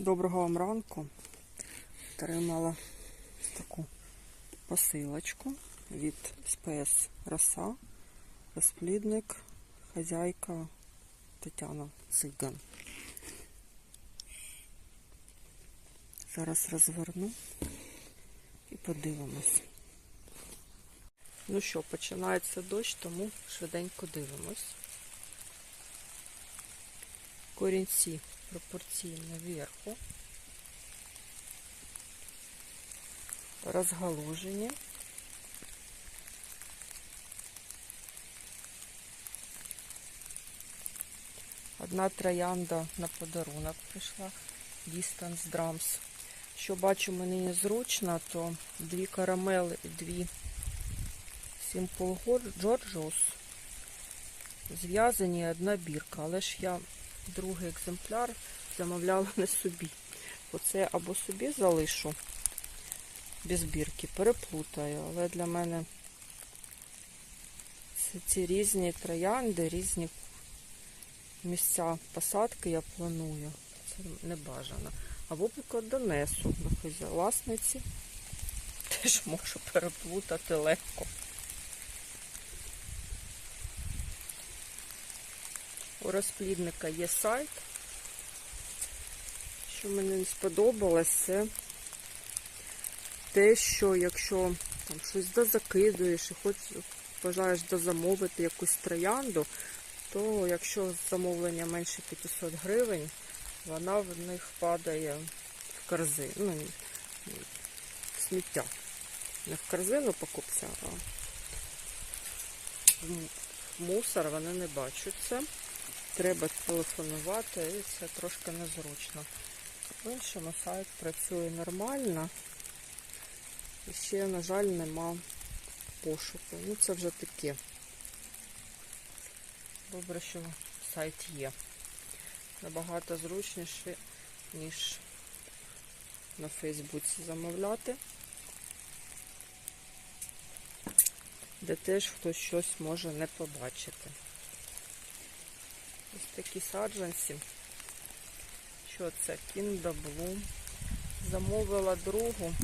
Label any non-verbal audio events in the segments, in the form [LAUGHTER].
Доброго вам ранку. Отримала таку посилочку від СПС Роса, розплідник, хазяйка Тетяна Циган. Зараз розверну і подивимось. Ну що, починається дощ, тому швиденько дивимось. Корінці пропорційно вверху. Розгалужені. Одна троянда на подарунок прийшла. Distance Drums. Що бачу мені незручно, то дві карамели і дві Simple Georgios зв'язані одна бірка. Але ж я другий екземпляр замовляла не собі. Оце або собі залишу без бірки, переплутаю, але для мене це ці різні троянди, різні місця посадки я планую. Це не бажано. Або поки донесу до власниці. Теж можу переплутати легко. У розплідника є сайт. Що мені не сподобалось, це те, що якщо там щось дозакидуєш і хоч бажаєш дозамовити якусь троянду, то якщо замовлення менше 500 гривень, вона в них падає в корзину, ну, в сміття. Не в корзину покупця, а в мусор вони не бачать це. Треба телефонувати і це трошки незручно. В іншому сайт працює нормально. І ще, на жаль, нема пошуку. Ну, це вже таке. Добре, що сайт є. Набагато зручніше, ніж на Фейсбуці замовляти. Де теж хтось щось може не побачити. Ось такі саджанці. Що це? Кіндаблу. Замовила другу.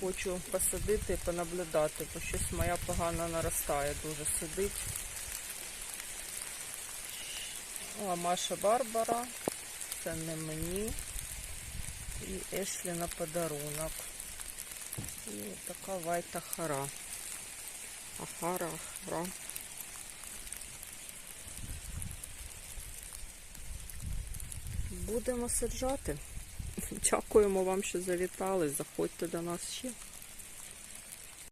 Хочу посадити і понаблюдати, бо щось моя погано наростає, дуже сидить. А Маша Барбара. Це не мені. І Ешлі на подарунок. І така вайта хара. Ахара, ахара. Будемо саджати. [LAUGHS] Дякуємо вам, що завітали. Заходьте до нас ще.